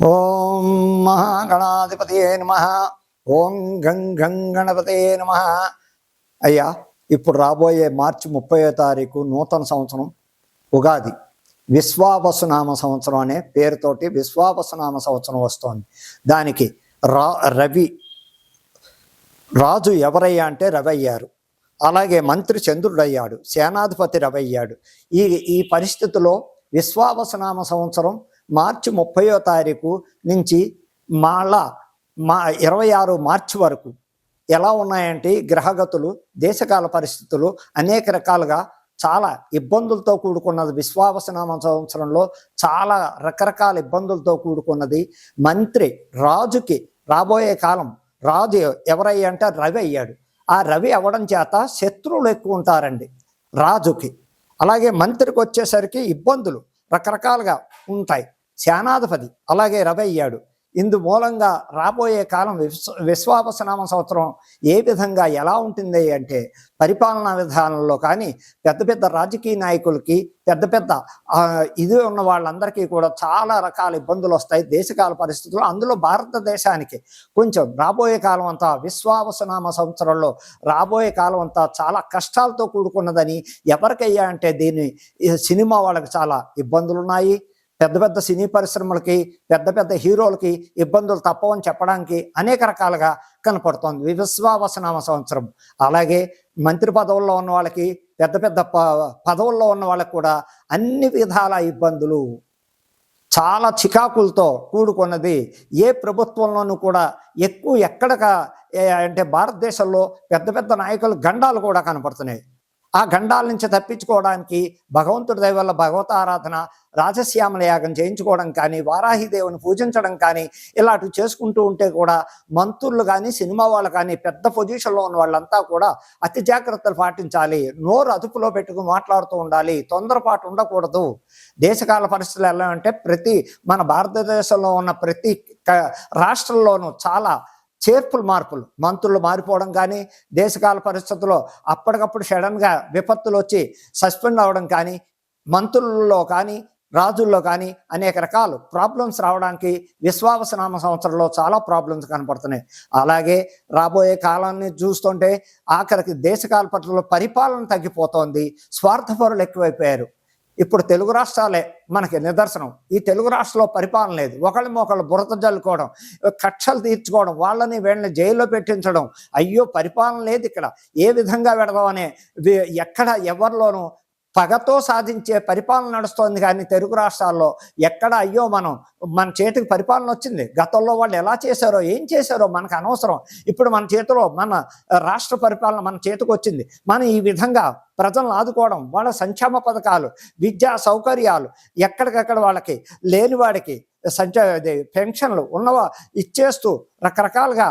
ఓం మహాగణాధిపతియే నమ. ఓం గం గం గణపతే నమ. అయ్యా ఇప్పుడు రాబోయే మార్చి ముప్పయో తారీఖు నూతన సంవత్సరం ఉగాది. విశ్వావసునామ సంవత్సరం అనే పేరుతోటి విశ్వావసునామ సంవత్సరం వస్తోంది. దానికి రా రవి రాజు ఎవరయ్యా అంటే రవి అయ్యారు అలాగే మంత్రి చంద్రుడు అయ్యాడు సేనాధిపతి రవి అయ్యాడు ఈ ఈ పరిస్థితిలో విశ్వావసనామ సంవత్సరం మార్చి ముప్పయో తారీఖు నుంచి మళ్ళా మా ఇరవై ఆరు మార్చి వరకు ఎలా ఉన్నాయంటే గ్రహగతులు దేశకాల పరిస్థితులు అనేక రకాలుగా చాలా ఇబ్బందులతో కూడుకున్నది. విశ్వావసనామ సంవత్సరంలో చాలా రకరకాల ఇబ్బందులతో కూడుకున్నది. మంత్రి రాజుకి రాబోయే కాలం రాజు ఎవరయ్యంటే రవి అయ్యాడు. ఆ రవి అవ్వడం చేత శత్రువులు ఎక్కువ ఉంటారండి రాజుకి. అలాగే మంత్రికి వచ్చేసరికి ఇబ్బందులు రకరకాలుగా ఉంటాయి. సేనాధిపతి అలాగే రవి అయ్యాడు. ఇందు మూలంగా రాబోయే కాలం విశ్వ విశ్వాపసనామ సంవత్సరం ఏ విధంగా ఎలా ఉంటుంది అంటే పరిపాలనా విధానంలో కానీ పెద్ద పెద్ద రాజకీయ నాయకులకి పెద్ద పెద్ద ఇది ఉన్న వాళ్ళందరికీ కూడా చాలా రకాల ఇబ్బందులు వస్తాయి. దేశకాల పరిస్థితులు అందులో భారతదేశానికి కొంచెం రాబోయే కాలం అంతా విశ్వావసనామ సంవత్సరంలో రాబోయే కాలం అంతా చాలా కష్టాలతో కూడుకున్నదని ఎవరికయ్యా అంటే దీన్ని ఈ సినిమా వాళ్ళకి చాలా ఇబ్బందులు ఉన్నాయి పెద్ద పెద్ద సినీ పరిశ్రమలకి పెద్ద పెద్ద హీరోలకి ఇబ్బందులు తప్పవని చెప్పడానికి అనేక రకాలుగా కనపడుతోంది. విశ్వావసనామ సంవత్సరం. అలాగే మంత్రి పదవుల్లో ఉన్న వాళ్ళకి పెద్ద పెద్ద ప- పదవుల్లో ఉన్న వాళ్ళకి కూడా అన్ని విధాల ఇబ్బందులు చాలా చికాకులతో కూడుకున్నది ఏ ప్రభుత్వంలోనూ కూడా ఎక్కువ ఎక్కడ అంటే భారతదేశంలో పెద్ద పెద్ద నాయకులు గండాలు కూడా కనపడుతున్నాయి. ఆ గండాల నుంచి తప్పించుకోవడానికి భగవంతుడి దయ వల్ల భగవత ఆరాధన రాజశ్యామల యాగం చేయించుకోవడం కానీ వారాహిదేవుని పూజించడం కానీ ఇలాంటివి చేసుకుంటూ ఉంటే కూడా మంత్రులు కానీ సినిమా వాళ్ళు కానీ పెద్ద పొజిషన్లో ఉన్న వాళ్ళంతా కూడా అతి జాగ్రత్తలు పాటించాలి. నోరు అదుపులో పెట్టుకుని మాట్లాడుతూ ఉండాలి. తొందరపాటు ఉండకూడదు. దేశకాల పరిస్థితులు ఎలా అంటే ప్రతి మన భారతదేశంలో ఉన్న ప్రతి రాష్ట్రంలోనూ చాలా చేర్పులు మార్పులు. మంత్రులు మారిపోవడం కానీ దేశకాల పరిస్థితుల్లో అప్పటికప్పుడు సడన్గా విపత్తులు వచ్చి సస్పెండ్ అవ్వడం కానీ మంత్రుల్లో కానీ రాజుల్లో కానీ అనేక రకాలు ప్రాబ్లమ్స్ రావడానికి విశ్వావసనామ సంవత్సరంలో చాలా ప్రాబ్లమ్స్ కనపడుతున్నాయి. అలాగే రాబోయే కాలాన్ని చూస్తుంటే ఆఖరికి దేశకాల పట్ల పరిపాలన తగ్గిపోతోంది. స్వార్థపరులు ఎక్కువైపోయారు. ఇప్పుడు తెలుగు రాష్ట్రాలే మనకి నిదర్శనం. ఈ తెలుగు రాష్ట్రంలో పరిపాలన లేదు. ఒకళ్ళ ఒకళ్ళు బురద జల్లుకోవడం కక్షలు తీర్చుకోవడం వాళ్ళని వీళ్ళని జైల్లో పెట్టించడం. అయ్యో పరిపాలన లేదు ఇక్కడ. ఏ విధంగా పెడదామనే ఎక్కడ ఎవరిలోనూ పగతో సాధించే పరిపాలన నడుస్తోంది కానీ తెలుగు రాష్ట్రాల్లో ఎక్కడ అయ్యో మనం మన చేతికి పరిపాలన వచ్చింది. గతంలో వాళ్ళు ఎలా చేశారో ఏం చేశారో మనకు అనవసరం. ఇప్పుడు మన చేతిలో మన రాష్ట్ర పరిపాలన మన చేతికి వచ్చింది. మనం ఈ విధంగా ప్రజలను ఆదుకోవడం వాళ్ళ సంక్షేమ పథకాలు విద్యా సౌకర్యాలు ఎక్కడికక్కడ వాళ్ళకి లేని వాడికి సంచ పెన్షన్లు ఉన్నవా ఇచ్చేస్తూ రకరకాలుగా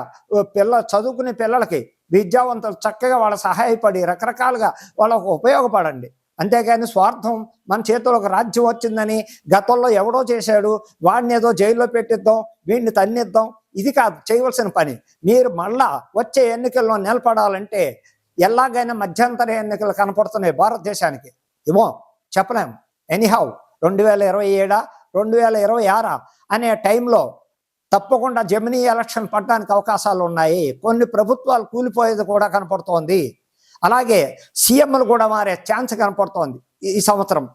పిల్ల చదువుకునే పిల్లలకి విద్యావంతులు చక్కగా వాళ్ళ సహాయపడి రకరకాలుగా వాళ్ళకు ఉపయోగపడండి. అంతేగాని స్వార్థం మన చేతిలో ఒక రాజ్యం వచ్చిందని గతంలో ఎవడో చేశాడు వాడిని ఏదో జైల్లో పెట్టిద్దాం వీడిని తన్నిద్దాం. ఇది కాదు చేయవలసిన పని. మీరు మళ్ళా వచ్చే ఎన్నికల్లో నిలబడాలంటే ఎలాగైనా మధ్యంతర ఎన్నికలు కనపడుతున్నాయి భారతదేశానికి. ఏమో చెప్పలేం. ఎనీహౌ రెండు వేల ఇరవై ఏడా రెండు వేల ఇరవై ఆరా అనే టైంలో తప్పకుండా జమినీ ఎలక్షన్ పడడానికి అవకాశాలు ఉన్నాయి కొన్ని ప్రభుత్వాలు కూలిపోయేది కూడా కనపడుతోంది. అలాగే సీఎంలు కూడా మారే ఛాన్స్ కనపడుతోంది ఈ- సంవత్సరం.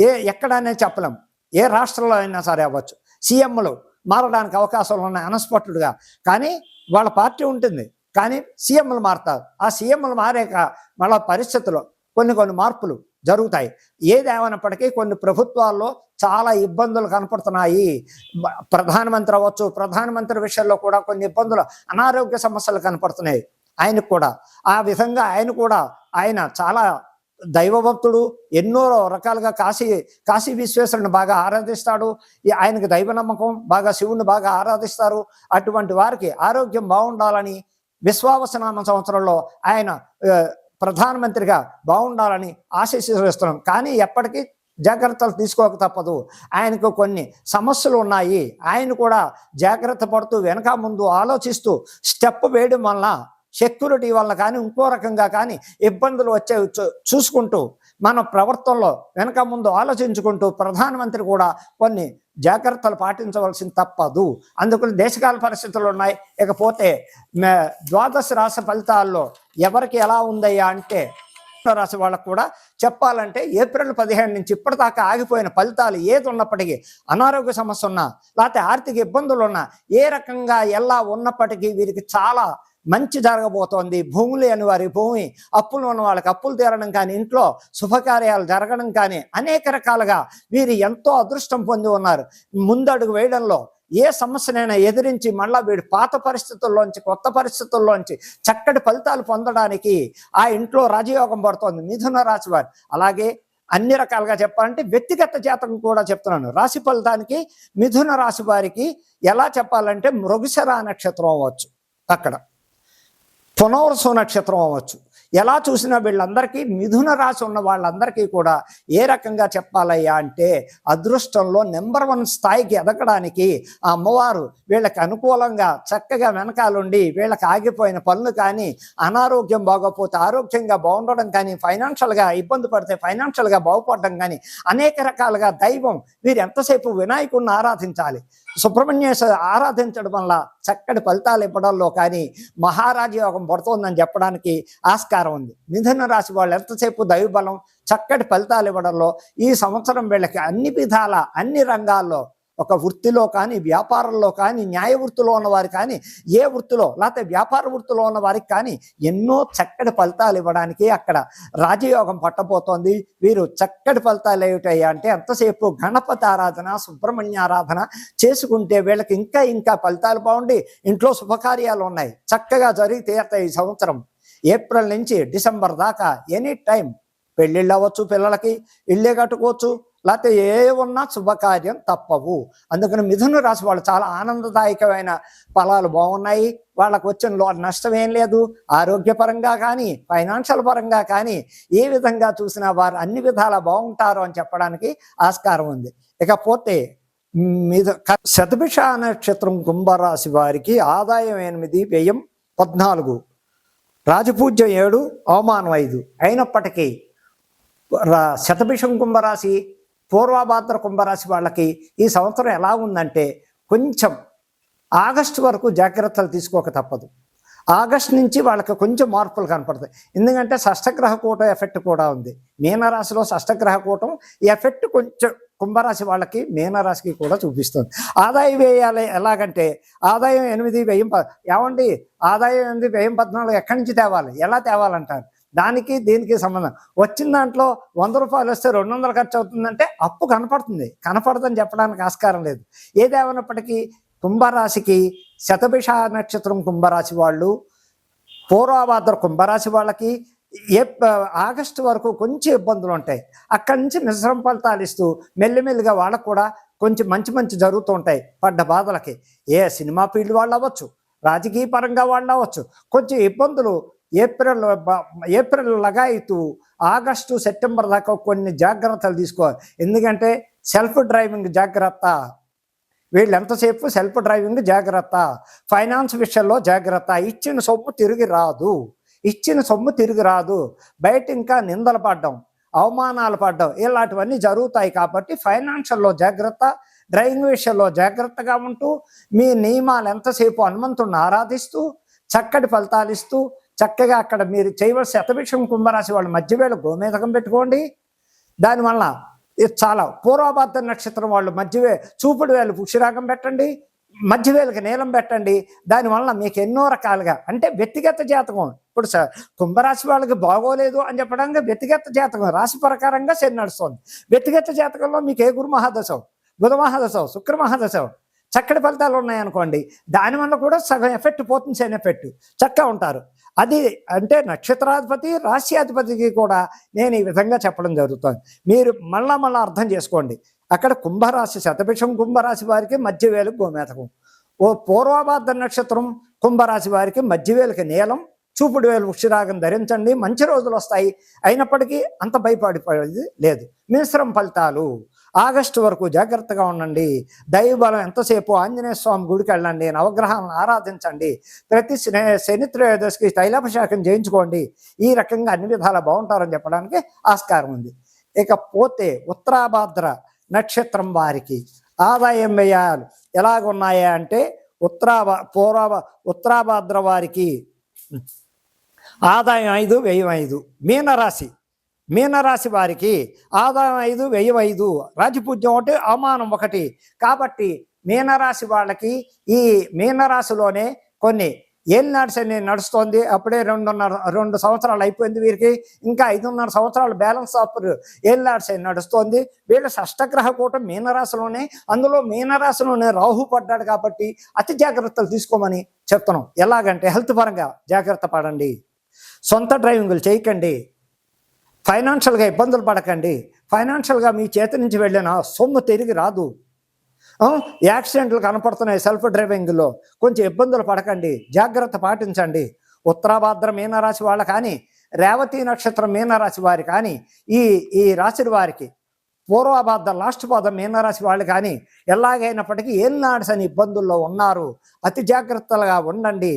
ఏ ఎక్కడనే చెప్పలేం. ఏ రాష్ట్రంలో అయినా సరే అవ్వచ్చు. సీఎంలు మారడానికి అవకాశాలు ఉన్నాయి అనస్పట్టుడుగా కానీ వాళ్ళ పార్టీ ఉంటుంది. కానీ సీఎంలు మారుతారు. ఆ సీఎంలు మారాక వాళ్ళ పరిస్థితులు కొన్ని కొన్ని మార్పులు జరుగుతాయి. ఏదేమైనప్పటికీ కొన్ని ప్రభుత్వాల్లో చాలా ఇబ్బందులు కనపడుతున్నాయి. ప్రధానమంత్రి అవ్వచ్చు ప్రధానమంత్రి విషయంలో కూడా కొన్ని ఇబ్బందులు అనారోగ్య సమస్యలు కనపడుతున్నాయి. ఆయనకు కూడా. ఆ విధంగా ఆయన కూడా ఆయన చాలా దైవభక్తుడు ఎన్నో రకాలుగా కాశీ కాశీ విశ్వేశ్వరుని బాగా ఆరాధిస్తాడు. ఆయనకు దైవ నమ్మకం బాగా శివుని బాగా ఆరాధిస్తారు. అటువంటి వారికి ఆరోగ్యం బాగుండాలని విశ్వావసనామ సంవత్సరంలో ఆయన ప్రధానమంత్రిగా బాగుండాలని ఆశీస్సుస్తున్నాం కానీ ఎప్పటికీ జాగ్రత్తలు తీసుకోక తప్పదు. ఆయనకు కొన్ని సమస్యలు ఉన్నాయి. ఆయన కూడా జాగ్రత్త పడుతూ వెనక ముందు ఆలోచిస్తూ స్టెప్ వేయడం వలన సెక్యూరిటీ వల్ల కానీ ఇంకో రకంగా కానీ ఇబ్బందులు వచ్చే చూ- చూసుకుంటూ మన ప్రవర్తనలో వెనక ముందు ఆలోచించుకుంటూ ప్రధానమంత్రి కూడా కొన్ని జాగ్రత్తలు పాటించవలసింది తప్పదు. అందుకని దేశకాల పరిస్థితులు ఉన్నాయి. ఇకపోతే ద్వాదశ రాశి ఫలితాల్లో ఎవరికి ఎలా ఉందయ్యా అంటే రాశి వాళ్ళకు కూడా చెప్పాలంటే ఏప్రిల్ పదిహేను నుంచి ఇప్పటిదాకా ఆగిపోయిన ఫలితాలు ఏది ఉన్నప్పటికీ అనారోగ్య సమస్య ఉన్నా లేకపోతే ఆర్థిక ఇబ్బందులు ఉన్నా ఏ రకంగా ఎలా ఉన్నప్పటికీ వీరికి చాలా మంచి జరగబోతోంది. భూమి లేని వారి భూమి అప్పులు ఉన్న వాళ్ళకి అప్పులు తీరడం కానీ ఇంట్లో శుభకార్యాలు జరగడం కానీ అనేక రకాలుగా వీరు ఎంతో అదృష్టం పొంది ఉన్నారు. ముందడుగు వేయడంలో ఏ సమస్యనైనా ఎదిరించి మళ్ళా వీడు పాత పరిస్థితుల్లోంచి కొత్త పరిస్థితుల్లోంచి చక్కటి ఫలితాలు పొందడానికి ఆ ఇంట్లో రాజయోగం పడుతోంది. మిథున రాశి వారు. అలాగే అన్ని రకాలుగా చెప్పాలంటే వ్యక్తిగత జాతకం కూడా చెప్తున్నాను. రాశి ఫలితానికి మిథున రాశి వారికి ఎలా చెప్పాలంటే మృగశరా నక్షత్రం అవ్వచ్చు అక్కడ. పునర్సు నక్షత్రం అవ్వచ్చు. ఎలా చూసినా వీళ్ళందరికీ మిథున రాశి ఉన్న వాళ్ళందరికీ కూడా ఏ రకంగా చెప్పాలయ్యా అంటే అదృష్టంలో నెంబర్ వన్ స్థాయికి ఎదగడానికి ఆ అమ్మవారు వీళ్ళకి అనుకూలంగా చక్కగా వెనకాలండి వీళ్ళకి ఆగిపోయిన పనులు కానీ అనారోగ్యం బాగోపోతే ఆరోగ్యంగా బాగుండడం కానీ ఫైనాన్షియల్గా ఇబ్బంది పడితే ఫైనాన్షియల్గా బాగుపడడం కానీ అనేక రకాలుగా దైవం వీరు ఎంతసేపు వినాయకుడిని ఆరాధించాలి. సుబ్రహ్మణ్యేశ్వర ఆరాధించడం వల్ల చక్కటి ఫలితాలు ఇవ్వడంలో కానీ మహారాజ యోగం పడుతోందని చెప్పడానికి ఆస్కారం ఉంది. మిథున రాశి వాళ్ళు ఎంతసేపు దైవబలం చక్కటి ఫలితాలు ఇవ్వడంలో ఈ సంవత్సరం వీళ్ళకి అన్ని విధాల అన్ని రంగాల్లో ఒక వృత్తిలో కానీ వ్యాపారంలో కానీ న్యాయ వృత్తిలో ఉన్నవారు కానీ ఏ వృత్తిలో లేకపోతే వ్యాపార వృత్తిలో ఉన్న వారికి కానీ ఎన్నో చక్కటి ఫలితాలు ఇవ్వడానికి అక్కడ రాజయోగం పట్టబోతోంది. వీరు చక్కటి ఫలితాలు ఏమిటయ్యా అంటే ఎంతసేపు గణపతి ఆరాధన సుబ్రహ్మణ్య ఆరాధన చేసుకుంటే వీళ్ళకి ఇంకా ఇంకా ఫలితాలు బాగుండి. ఇంట్లో శుభకార్యాలు ఉన్నాయి. చక్కగా జరిగి తీరతాయి ఈ సంవత్సరం. ఏప్రిల్ నుంచి డిసెంబర్ దాకా ఎనీ టైం పెళ్ళిళ్ళు అవ్వచ్చు పిల్లలకి ఇళ్ళే కట్టుకోవచ్చు లేకపోతే ఏ ఉన్నా శుభకార్యం తప్పవు. అందుకని మిథున రాశి వాళ్ళు చాలా ఆనందదాయకమైన ఫలాలు బాగున్నాయి. వాళ్ళకు వచ్చిన లో నష్టం ఏం లేదు. ఆరోగ్యపరంగా కానీ ఫైనాన్షియల్ పరంగా కానీ ఏ విధంగా చూసినా వారు అన్ని విధాలా బాగుంటారు అని చెప్పడానికి ఆస్కారం ఉంది. ఇకపోతే మీద శతభిష నక్షత్రం కుంభరాశి వారికి ఆదాయం ఎనిమిది వ్యయం పద్నాలుగు. రాజపూజ్యం ఏడు అవమానం ఐదు. అయినప్పటికీ రా- శతభిషం కుంభరాశి పూర్వభాద్ర కుంభరాశి వాళ్ళకి ఈ సంవత్సరం ఎలా ఉందంటే కొంచెం ఆగస్టు వరకు జాగ్రత్తలు తీసుకోక తప్పదు. ఆగస్ట్ నుంచి వాళ్ళకి కొంచెం మార్పులు కనపడతాయి. ఎందుకంటే షష్టగ్రహ కూటం ఎఫెక్ట్ కూడా ఉంది. మీనరాశిలో షష్టగ్రహ కూటం ఎఫెక్ట్ కొంచెం కుంభరాశి వాళ్ళకి మీనరాశికి కూడా చూపిస్తుంది. ఆదాయ వ్యయాలు ఎలాగంటే ఆదాయం ఎనిమిది వ్యయం ప- ఏమండి? ఆదాయం ఎనిమిది వ్యయం పద్నాలుగు ఎక్కడి నుంచి తేవాలి? ఎలా తేవాలంటారు? దానికి దీనికి సంబంధం. వచ్చిన దాంట్లో వంద రూపాయలు వస్తే రెండు వందలు ఖర్చు అవుతుందంటే అప్పు కనపడుతుంది. కనపడదని చెప్పడానికి ఆస్కారం లేదు. ఏదేమైనప్పటికీ కుంభరాశికి శతభిష నక్షత్రం కుంభరాశి వాళ్ళు పూర్వభాద్ర కుంభరాశి వాళ్ళకి ఏ ఆగస్టు వరకు కొంచెం ఇబ్బందులు ఉంటాయి. అక్కడి నుంచి మిశ్రమ ఫలితాలు ఇస్తూ మెల్లిమెల్లిగా వాళ్ళకు కూడా కొంచెం మంచి మంచి జరుగుతూ ఉంటాయి పడ్డ బాధలకి. ఏ సినిమా ఫీల్డ్ వాళ్ళు అవ్వచ్చు రాజకీయ పరంగా వాళ్ళు అవ్వచ్చు కొంచెం ఇబ్బందులు ఏప్రిల్ బ- ఏప్రిల్ లగాయితూ ఆగస్టు సెప్టెంబర్ దాకా కొన్ని జాగ్రత్తలు తీసుకోవాలి. ఎందుకంటే సెల్ఫ్ డ్రైవింగ్ జాగ్రత్త వీళ్ళు ఎంతసేపు సెల్ఫ్ డ్రైవింగ్ జాగ్రత్త? ఫైనాన్స్ విషయంలో జాగ్రత్త. ఇచ్చిన సొమ్ము తిరిగి రాదు. ఇచ్చిన సొమ్ము తిరిగి రాదు. బయట ఇంకా నిందలు పడ్డం అవమానాలు పడ్డం ఇలాంటివన్నీ జరుగుతాయి కాబట్టి ఫైనాన్షియల్లో జాగ్రత్త డ్రైవింగ్ విషయంలో జాగ్రత్తగా ఉంటూ మీ నియమాలు ఎంతసేపు హనుమంతుడిని ఆరాధిస్తూ చక్కటి ఫలితాలు ఇస్తూ చక్కగా అక్కడ మీరు చేయవలసిన శతభిషం కుంభరాశి వాళ్ళు మధ్యవేళ గోమేధకం పెట్టుకోండి. దానివల్ల ఇది చాలా. పూర్వభద్ర నక్షత్రం వాళ్ళు మధ్యవే చూపుడు వేలు పుష్యరాగం పెట్టండి మధ్యవేలకు నీలం పెట్టండి. దానివల్ల మీకు ఎన్నో రకాలుగా అంటే వ్యక్తిగత జాతకం. ఇప్పుడు స- కుంభరాశి వాళ్ళకి బాగోలేదు అని చెప్పడానికి వ్యక్తిగత జాతకం రాశి ప్రకారంగా శని నడుస్తుంది. వ్యక్తిగత జాతకంలో మీకు ఏ గురు మహాదశం? బుధ మహాదశం శుక్ర మహాదశం. చక్కటి ఫలితాలు ఉన్నాయనుకోండి దానివల్ల కూడా సగం ఎఫెక్ట్ పోతుంది శని ఎఫెక్ట్. చక్కగా ఉంటారు. అది అంటే నక్షత్రాధిపతి రాశ్యాధిపతికి కూడా నేను ఈ విధంగా చెప్పడం జరుగుతుంది. మీరు మళ్ళా మళ్ళీ అర్థం చేసుకోండి. అక్కడ కుంభరాశి శతభిషం కుంభరాశి వారికి మధ్యవేలు గోమేతకం ఓ పూర్వభాద్ర నక్షత్రం కుంభరాశి వారికి మధ్యవేలుకి నీలం చూపుడు వేలు వృక్షరాగం ధరించండి మంచి రోజులు వస్తాయి. అయినప్పటికీ అంత భయపడిపోయేది లేదు. మిశ్రమ ఫలితాలు. ఆగస్టు వరకు జాగ్రత్తగా ఉండండి. దైవబలం ఎంతసేపు ఆంజనేయ స్వామి గుడికి వెళ్ళండి. నవగ్రహాలను ఆరాధించండి. ప్రతి శని త్రయోదశికి తైలాభిషేకం చేయించుకోండి ఈ రకంగా అన్ని విధాలా బాగుంటారని చెప్పడానికి ఆస్కారం ఉంది. ఇక పోతే ఉత్తరాభాద్ర నక్షత్రం వారికి ఆదాయం వ్యయాలు ఎలాగున్నాయా అంటే ఉత్తరాభా పూర్వ ఉత్తరాభాద్ర వారికి ఆదాయం ఐదు వ్యయం ఐదు. మీనరాశి మీనరాశి వారికి ఆదాయం ఐదు వ్యయం ఐదు రాజపూజ్యం ఒకటి అవమానం ఒకటి. కాబట్టి మీనరాశి వాళ్ళకి ఈ మీనరాశిలోనే కొన్ని ఏలినాడు శని నడుస్తోంది. అప్పుడే రెండున్నర రెండు సంవత్సరాలు అయిపోయింది వీరికి. ఇంకా ఐదున్నర సంవత్సరాలు బ్యాలెన్స్ ఆఫ్ ఏలినాడు శని నడుస్తోంది. వీళ్ళ షష్టగ్రహ కూటం మీనరాశిలోనే అందులో మీనరాశిలోనే రాహు పడ్డాడు కాబట్టి అతి జాగ్రత్తలు తీసుకోమని చెప్తున్నాం. ఎలాగంటే హెల్త్ పరంగా జాగ్రత్త పడండి. సొంత డ్రైవింగ్లు చేయకండి. ఫైనాన్షియల్గా ఇబ్బందులు పడకండి. ఫైనాన్షియల్గా మీ చేతి నుంచి వెళ్ళిన సొమ్ము తిరిగి రాదు. యాక్సిడెంట్లు కనపడుతున్నాయి సెల్ఫ్ డ్రైవింగ్లో కొంచెం ఇబ్బందులు పడకండి. జాగ్రత్త పాటించండి. ఉత్తరాభాద్ర మీనరాశి వాళ్ళ కానీ రేవతి నక్షత్రం మీనరాశి వారి కానీ ఈ ఈ రాశి వారికి పూర్వభాద్ర లాస్ట్ పాదం మీనరాశి వాళ్ళు కానీ ఎలాగైనప్పటికీ ఏలినాడ్స్ అని ఇబ్బందుల్లో ఉన్నారు అతి జాగ్రత్తలుగా ఉండండి.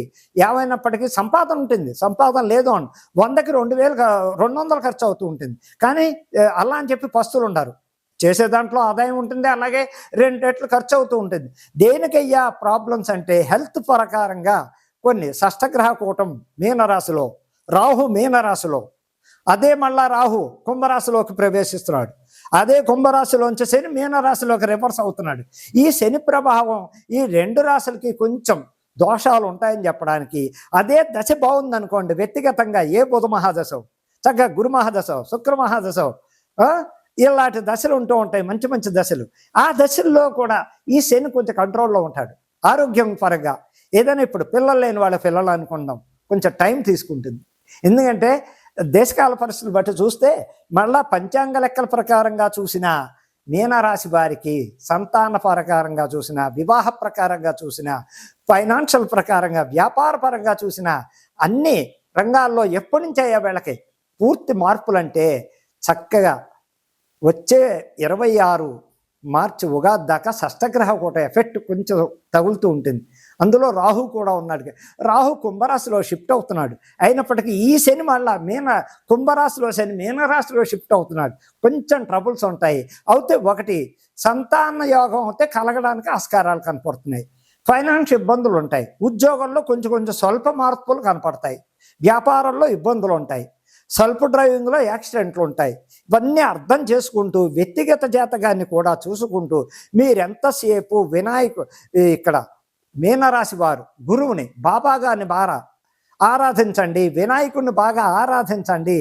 ఏమైనప్పటికీ సంపాదన ఉంటుంది సంపాదన లేదు అని వందకి రెండు వేలు రెండు వందలు ఖర్చు అవుతూ ఉంటుంది. కానీ అలా అని చెప్పి పస్తులు ఉండరు. చేసే దాంట్లో ఆదాయం ఉంటుంది అలాగే రెండు రెట్లు ఖర్చు అవుతూ ఉంటుంది. దేనికయ్యా ప్రాబ్లమ్స్ అంటే హెల్త్ ప్రకారంగా కొన్ని షష్టగ్రహ కూటం మీనరాశిలో రాహు మీనరాశిలో అదే మళ్ళా రాహు కుంభరాశిలోకి ప్రవేశిస్తున్నాడు. అదే కుంభరాశిలోంచి శని మీనరాశిలోకి రివర్స్ అవుతున్నాడు. ఈ శని ప్రభావం ఈ రెండు రాశులకి కొంచెం దోషాలు ఉంటాయని చెప్పడానికి అదే దశ బాగుందనుకోండి వ్యక్తిగతంగా ఏ బుధ మహాదశ చక్కగా గురు మహాదశ శుక్ర మహాదశ ఇలాంటి దశలు ఉంటూ ఉంటాయి మంచి మంచి దశలు. ఆ దశల్లో కూడా ఈ శని కొంచెం కంట్రోల్లో ఉంటాడు. ఆరోగ్యం పరంగా ఏదైనా ఇప్పుడు పిల్లలు లేని వాళ్ళ పిల్లలు అనుకుందాం కొంచెం టైం తీసుకుంటుంది. ఎందుకంటే దేశకాల పరిస్థితులు బట్టి చూస్తే మళ్ళా పంచాంగ లెక్కల ప్రకారంగా చూసిన మీనరాశి వారికి సంతాన ప్రకారంగా చూసిన వివాహ ప్రకారంగా చూసిన ఫైనాన్షియల్ ప్రకారంగా వ్యాపార పరంగా చూసిన అన్ని రంగాల్లో ఎప్పటి నుంచి అయ్యా వీళ్ళకి పూర్తి మార్పులంటే చక్కగా వచ్చే ఇరవై ఆరు మార్చి ఉగాది దాకా షష్టగ్రహ కూట ఎఫెక్ట్ కొంచెం తగులుతూ ఉంటుంది. అందులో రాహు కూడా ఉన్నాడు రాహు కుంభరాశిలో షిఫ్ట్ అవుతున్నాడు. అయినప్పటికీ ఈ శని మళ్ళా మీన కుంభరాశిలో శని మీనరాశిలో షిఫ్ట్ అవుతున్నాడు. కొంచెం ట్రబుల్స్ ఉంటాయి. అయితే ఒకటి సంతాన యోగం అయితే కలగడానికి ఆస్కారాలు కనపడుతున్నాయి. ఫైనాన్షియల్ ఇబ్బందులు ఉంటాయి. ఉద్యోగంలో కొంచెం కొంచెం స్వల్ప మార్పులు కనపడతాయి. వ్యాపారంలో ఇబ్బందులు ఉంటాయి. సెల్ఫ్ డ్రైవింగ్లో యాక్సిడెంట్లు ఉంటాయి ఇవన్నీ అర్థం చేసుకుంటూ వ్యక్తిగత జాతకాన్ని కూడా చూసుకుంటూ మీరెంతసేపు వినాయకు ఇక్కడ మీనరాశి వారు గురువుని బాబాగారిని బాగా ఆరాధించండి వినాయకుడిని బాగా ఆరాధించండి.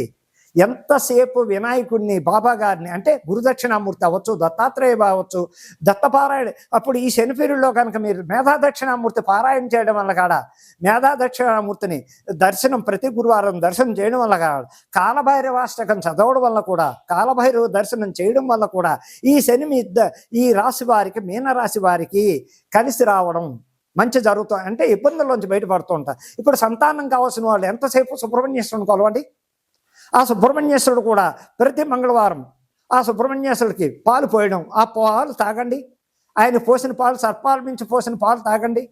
ఎంతసేపు వినాయకుడిని బాబా గారిని అంటే గురుదక్షిణామూర్తి అవ్వచ్చు దత్తాత్రేయ అవ్వచ్చు దత్తపారాయణ అప్పుడు ఈ శనిపీరుల్లో కనుక మీరు మేధా దక్షిణామూర్తి పారాయణ చేయడం వల్ల కాడ? మేధా దక్షిణామూర్తిని దర్శనం ప్రతి గురువారం దర్శనం చేయడం వల్ల కాడ? కాలభైరవాష్టకం చదవడం వల్ల కూడా కాలభైరవ దర్శనం చేయడం వల్ల కూడా ఈ శని మీ ఈ రాశి వారికి మీనరాశి వారికి కలిసి రావడం మంచి జరుగుతుంది అంటే ఇబ్బందుల్లోంచి బయటపడుతూ ఉంటారు. ఇప్పుడు సంతానం కావాల్సిన వాళ్ళు ఎంతసేపు సుబ్రహ్మణ్యేశ్వరుని కొలవండి? ఆ సుబ్రహ్మణ్యేశ్వరుడు కూడా ప్రతి మంగళవారం ఆ సుబ్రహ్మణ్యేశ్వరుడికి పాలు పోయడం. ఆ పాలు తాగండి. ఆయన పోసిన పాలు సర్పాల నుంచి పోసిన పాలు తాగండి.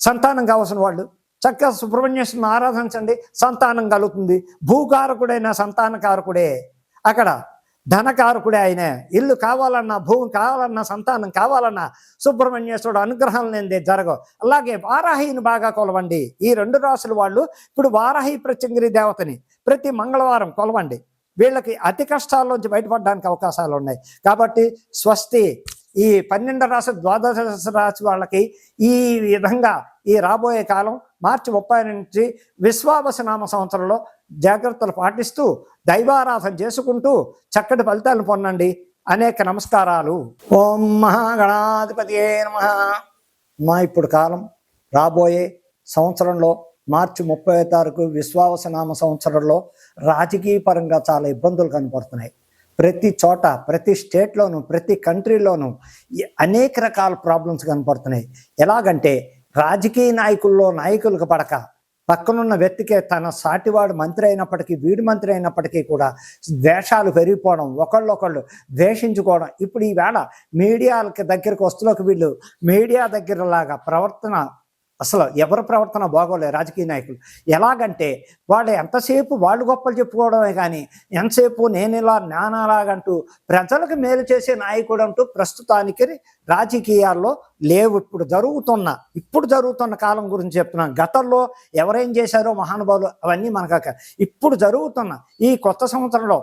సంతానం కావాల్సిన వాళ్ళు. చక్కగా సుబ్రహ్మణ్యేశ్వరుని ఆరాధించండి. సంతానం కలుగుతుంది. భూకారకుడైన సంతానకారకుడే అక్కడ ధనకారకుడే ఆయనే. ఇల్లు కావాలన్నా భూమి కావాలన్నా సంతానం కావాలన్నా సుబ్రహ్మణ్యేశ్వరుడు అనుగ్రహం లేనిదే జరగవు. అలాగే వారాహిని బాగా కొలవండి. ఈ రెండు రాసుల వాళ్ళు ఇప్పుడు వారాహి ప్రత్యంగిరి దేవతని ప్రతి మంగళవారం కొలవండి. వీళ్ళకి అతి కష్టాల్లోంచి బయటపడడానికి అవకాశాలు ఉన్నాయి కాబట్టి స్వస్తి. ఈ పన్నెండు రాశి ద్వాదశ రాశి వాళ్ళకి ఈ విధంగా ఈ రాబోయే కాలం మార్చి ముప్పై నుంచి విశ్వావసనామ సంవత్సరంలో జాగ్రత్తలు పాటిస్తూ దైవారాధన చేసుకుంటూ చక్కటి ఫలితాలను పొందండి. అనేక నమస్కారాలు. ఓం మహాగణాధిపతి నమ. మా ఇప్పుడు కాలం రాబోయే సంవత్సరంలో మార్చి ముప్పై తారీఖు విశ్వావసనామ సంవత్సరంలో రాజకీయ పరంగా చాలా ఇబ్బందులు కనపడుతున్నాయి. ప్రతి చోట ప్రతి స్టేట్లోనూ ప్రతి కంట్రీలోనూ అనేక రకాల ప్రాబ్లమ్స్ కనపడుతున్నాయి. ఎలాగంటే రాజకీయ నాయకుల్లో నాయకులకు పడక. పక్కనున్న వ్యక్తికే తన సాటివాడు మంత్రి అయినప్పటికీ వీడి మంత్రి అయినప్పటికీ కూడా ద్వేషాలు పెరిగిపోవడం ఒకళ్ళొకళ్ళు ద్వేషించుకోవడం. ఇప్పుడు ఈవేళ మీడియాలకి దగ్గరికి వస్తులోకి వీళ్ళు మీడియా దగ్గరలాగా ప్రవర్తన అసలు ఎవరి ప్రవర్తన బాగోలే రాజకీయ నాయకులు. ఎలాగంటే వాళ్ళు ఎంతసేపు వాళ్ళు గొప్పలు చెప్పుకోవడమే కానీ ఎంతసేపు నేను ఇలా నానాలాగంటూ ప్రజలకు మేలు చేసే నాయకుడు అంటూ ప్రస్తుతానికి రాజకీయాల్లో లేవు. ఇప్పుడు జరుగుతున్న ఇప్పుడు జరుగుతున్న కాలం గురించి చెప్తున్నాను. గతంలో ఎవరేం చేశారో మహానుభావులు అవన్నీ మనకాక ఇప్పుడు జరుగుతున్న ఈ కొత్త సంవత్సరంలో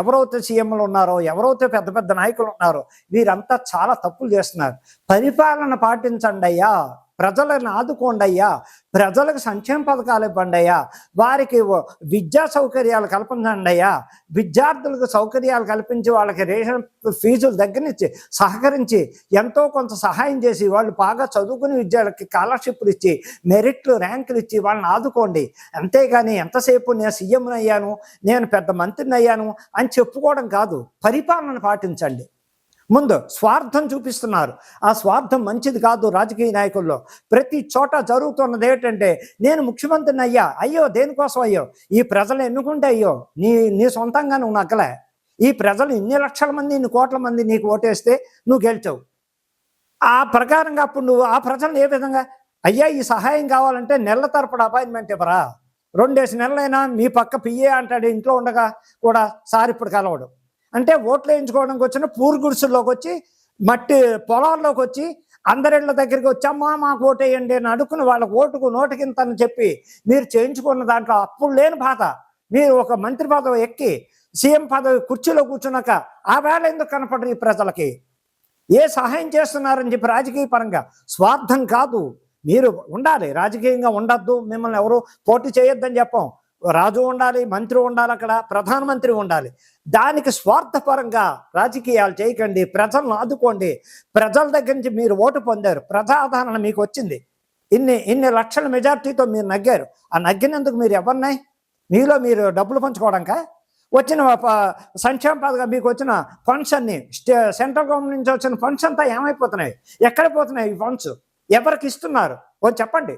ఎవరైతే సీఎంలు ఉన్నారో ఎవరైతే పెద్ద పెద్ద నాయకులు ఉన్నారో వీరంతా చాలా తప్పులు చేస్తున్నారు. పరిపాలన పాటించండి అయ్యా. ప్రజలను ఆదుకోండి అయ్యా ప్రజలకు సంక్షేమ పథకాలు ఇవ్వండి అయ్యా వారికి విద్యా సౌకర్యాలు కల్పించండి అయ్యా విద్యార్థులకు సౌకర్యాలు కల్పించి వాళ్ళకి రేషన్ ఫీజులు దగ్గరించి సహకరించి ఎంతో కొంత సహాయం చేసి వాళ్ళు బాగా చదువుకుని విద్యార్థులకి స్కాలర్షిప్లు ఇచ్చి మెరిట్లు ర్యాంకులు ఇచ్చి వాళ్ళని ఆదుకోండి. అంతేగాని ఎంతసేపు నేను సీఎంని అయ్యాను నేను పెద్ద మంత్రిని అయ్యాను అని చెప్పుకోవడం కాదు. పరిపాలన పాటించండి. ముందు స్వార్థం చూపిస్తున్నారు. ఆ స్వార్థం మంచిది కాదు రాజకీయ నాయకుల్లో. ప్రతి చోట జరుగుతున్నది ఏంటంటే నేను ముఖ్యమంత్రిని అయ్యా అయ్యో దేనికోసం అయ్యో? ఈ ప్రజలు ఎన్నుకుంటే అయ్యో నీ నీ సొంతంగా నువ్వు నక్కలే. ఈ ప్రజలు ఇన్ని లక్షల మంది ఇన్ని కోట్ల మంది నీకు ఓటేస్తే నువ్వు గెలిచావు. ఆ ప్రకారంగా అప్పుడు నువ్వు ఆ ప్రజలను ఏ విధంగా? అయ్యా ఈ సహాయం కావాలంటే నెలల తరపుడు అపాయింట్మెంట్ ఇవ్వరా? రెండేసి నెలలైనా మీ పక్క పిఏ అంటాడు ఇంట్లో ఉండగా కూడా సార్ ఇప్పుడు కలవడు అంటే ఓట్లు వేయించుకోవడానికి వచ్చిన పూర్ గుడిసెల్లోకి వచ్చి మట్టి పొలాల్లోకి వచ్చి అందరిళ్ళ దగ్గరికి వచ్చి అమ్మా మాకు ఓటేయండి అని అడుక్కుని వాళ్ళ ఓటుకు నోటికింత అని చెప్పి మీరు చేయించుకున్న దాంట్లో అప్పుడు లేని బాధ. మీరు ఒక మంత్రి పదవి ఎక్కి సీఎం పదవి కుర్చీలో కూర్చున్నాక ఆ వేళ ఎందుకు కనపడరు ఈ ప్రజలకి? ఏ సహాయం చేస్తున్నారని చెప్పి రాజకీయ పరంగా స్వార్థం కాదు. మీరు ఉండాలి రాజకీయంగా ఉండద్దు మిమ్మల్ని ఎవరు పోటీ చేయొద్దని చెప్పం. రాజు ఉండాలి మంత్రి ఉండాలి అక్కడ ప్రధానమంత్రి ఉండాలి. దానికి స్వార్థపరంగా రాజకీయాలు చేయకండి ప్రజలను ఆదుకోండి. ప్రజల దగ్గర నుంచి మీరు ఓటు పొందారు ప్రజాదరణ మీకు వచ్చింది. ఇన్ని ఇన్ని లక్షల మెజార్టీతో మీరు నగ్గారు. ఆ నగ్గినందుకు మీరు ఎవరినాయి మీలో మీరు డబ్బులు పంచుకోవడానికా? వచ్చిన సంక్షేమ పథకం మీకు వచ్చిన ఫండ్స్ అన్ని సెంట్రల్ గవర్నమెంట్ నుంచి వచ్చిన ఫండ్స్ అంతా ఏమైపోతున్నాయి? ఎక్కడ పోతున్నాయి ఈ ఫండ్స్ ఎవరికి ఇస్తున్నారు? చెప్పండి.